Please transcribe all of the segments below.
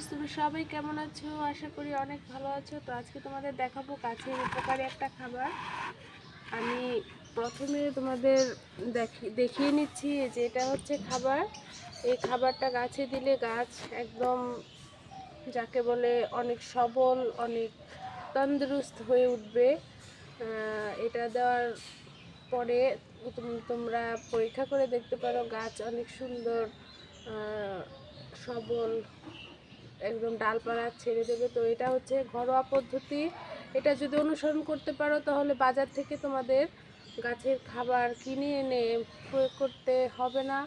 Friends তুমি সবাই কেমন আছো? আশা করি অনেক ভালো আছো। তো আজকে তোমাদের দেখাবো গাছের উপকারী একটা খাবার। আমি প্রথমে তোমাদের দেখি, দেখিয়ে নিচ্ছি যে এটা হচ্ছে খাবার। এই খাবারটা গাছে দিলে গাছ একদম যাকে বলে অনেক সবল, অনেক তন্দুরুস্ত হয়ে উঠবে। এটা দেওয়ার পরে তোমরা পরীক্ষা করে দেখতে পারো গাছ অনেক সুন্দর সবল একদম ডালপালা ছেড়ে দেবে। তো এটা হচ্ছে ঘরোয়া পদ্ধতি। এটা যদি অনুসরণ করতে পারো, তাহলে বাজার থেকে তোমাদের গাছের খাবার কিনে এনে প্রয়োগ করতে হবে না।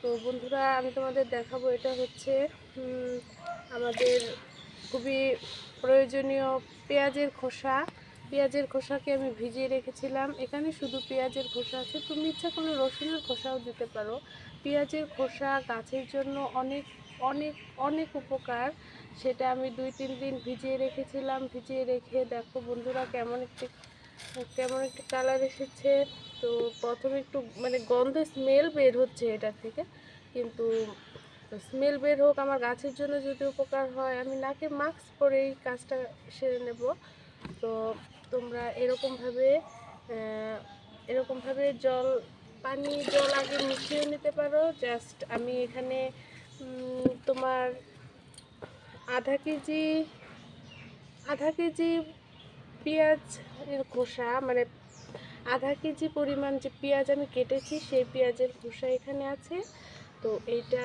তো বন্ধুরা, আমি তোমাদের দেখাবো, এটা হচ্ছে আমাদের খুবই প্রয়োজনীয় পেঁয়াজের খোসা। পেঁয়াজের খোসাকে আমি ভিজিয়ে রেখেছিলাম। এখানে শুধু পেঁয়াজের খোসা আছে। তুমি ইচ্ছা করলে রসুনের খোসাও দিতে পারো। পেঁয়াজের খোসা গাছের জন্য অনেক অনেক অনেক উপকার। সেটা আমি দুই, তিন দিন ভিজিয়ে রেখেছিলাম। ভিজিয়ে রেখে দেখো বন্ধুরা কেমন একটি কেমন একটি কালার এসেছে। তো প্রথমে একটু মানে গন্ধে স্মেল বের হচ্ছে এটা থেকে। কিন্তু স্মেল বের হোক আমার গাছের জন্য যদি উপকার হয়, আমি নাকে মাস্ক পরেই কাজটা সেরে নেব। তো তোমরা এরকমভাবে এরকমভাবে জল, পানি, জল আগে মিশিয়ে নিতে পারো। জাস্ট আমি এখানে তোমার আধা কেজি আধা কেজি পেঁয়াজ এর খোসা মানে আধা কেজি পরিমাণ যে পেঁয়াজ আমি কেটেছি সেই পেঁয়াজের খোসা এখানে আছে। তো এইটা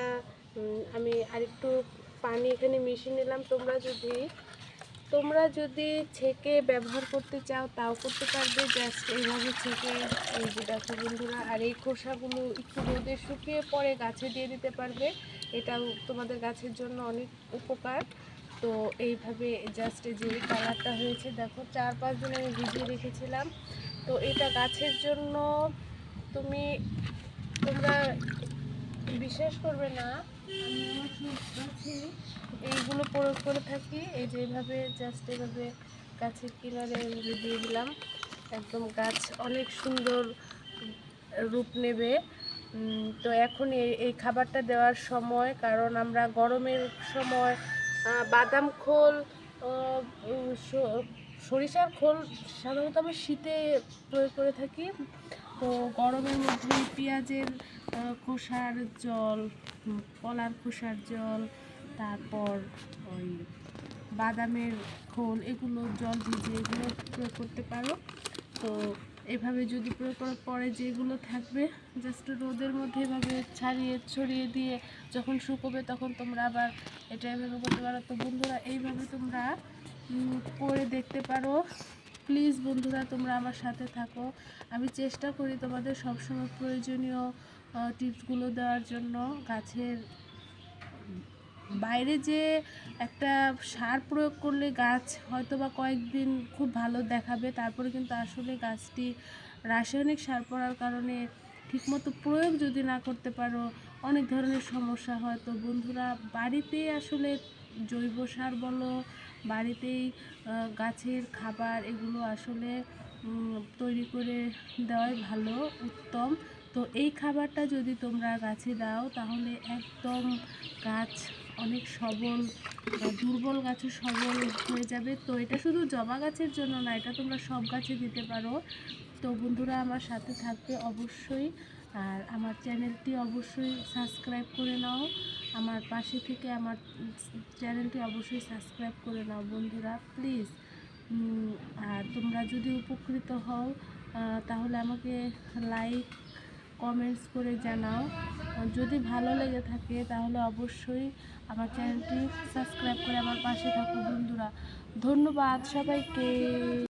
আমি আরেকটু পানি এখানে মিশিয়ে নিলাম। তোমরা যদি তোমরা যদি ছেঁকে ব্যবহার করতে চাও, তাও করতে পারবে। জাস্ট এইভাবে ছেঁকে, এই যে দেখো বন্ধুরা, আর এই খোসাগুলো একটু রোদে শুকিয়ে পরে গাছে দিয়ে দিতে পারবে। এটাও তোমাদের গাছের জন্য অনেক উপকার। তো এইভাবে জাস্ট যে কালারটা হয়েছে, দেখো চার পাঁচ দিন আমি ভিজিয়ে রেখেছিলাম। তো এটা গাছের জন্য তুমি বিশ্বাস করবে না। এইগুলো প্রয়োগ করে থাকি। এই যে এইভাবে জাস্ট এভাবে গাছের কিনারে দিয়ে দিলাম। একদম গাছ অনেক সুন্দর রূপ নেবে। তো এখন এই খাবারটা দেওয়ার সময়, কারণ আমরা গরমের সময় বাদাম খোল সরিষার খোল সাধারণত আমি শীতে প্রয়োগ করে থাকি। তো গরমের মধ্যে পেঁয়াজের খোসার জল কলার খোসার জল, তারপর ওই বাদামের খোল, এগুলো জল ভিজিয়ে এগুলো প্রয়োগ করতে পারো। তো এভাবে যদি প্রয়োগ করার পরে যেগুলো থাকবে জাস্ট রোদের মধ্যে এভাবে ছাড়িয়ে ছড়িয়ে দিয়ে যখন শুকোবে তখন তোমরা আবার এটা এভাবে করতে পারো। তো বন্ধুরা, এইভাবে তোমরা করে দেখতে পারো। প্লিজ বন্ধুরা, তোমরা আমার সাথে থাকো। আমি চেষ্টা করি তোমাদের সবসময় প্রয়োজনীয় টিপসগুলো দেওয়ার জন্য। গাছের বাইরে যে একটা সার প্রয়োগ করলে গাছ হয়তো বা কয়েকদিন খুব ভালো দেখাবে, তারপরে কিন্তু আসলে গাছটি রাসায়নিক সার পড়ার কারণে ঠিকমতো প্রয়োগ যদি না করতে পারো, অনেক ধরনের সমস্যা হয়। তো বন্ধুরা বাড়িতেই আসলে জৈব সার বলো, বাড়িতেই গাছের খাবার এগুলো আসলে তৈরি করে দেওয়াই ভালো, উত্তম। তো এই খাবারটা যদি তোমরা গাছে দাও, তাহলে একদম গাছ অনেক সবল দুর্বল গাছও সবল হয়ে যাবে। তো এটা শুধু জবা গাছের জন্য না, এটা তোমরা সব গাছে দিতে পারো। তো বন্ধুরা, আমার সাথে থাকবে অবশ্যই। আর আমার চ্যানেলটি অবশ্যই সাবস্ক্রাইব করে নাও। আমার পাশে থেকে আমার চ্যানেলটি অবশ্যই সাবস্ক্রাইব করে নাও বন্ধুরা, প্লিজ। আর তোমরা যদি উপকৃত হও তাহলে আমাকে লাইক, কমেন্টস করে জানাও। যদি ভালো লেগে থাকে, তাহলে অবশ্যই আমার চ্যানেলটি সাবস্ক্রাইব করে আমার পাশে থাকো বন্ধুরা। ধন্যবাদ সবাইকে।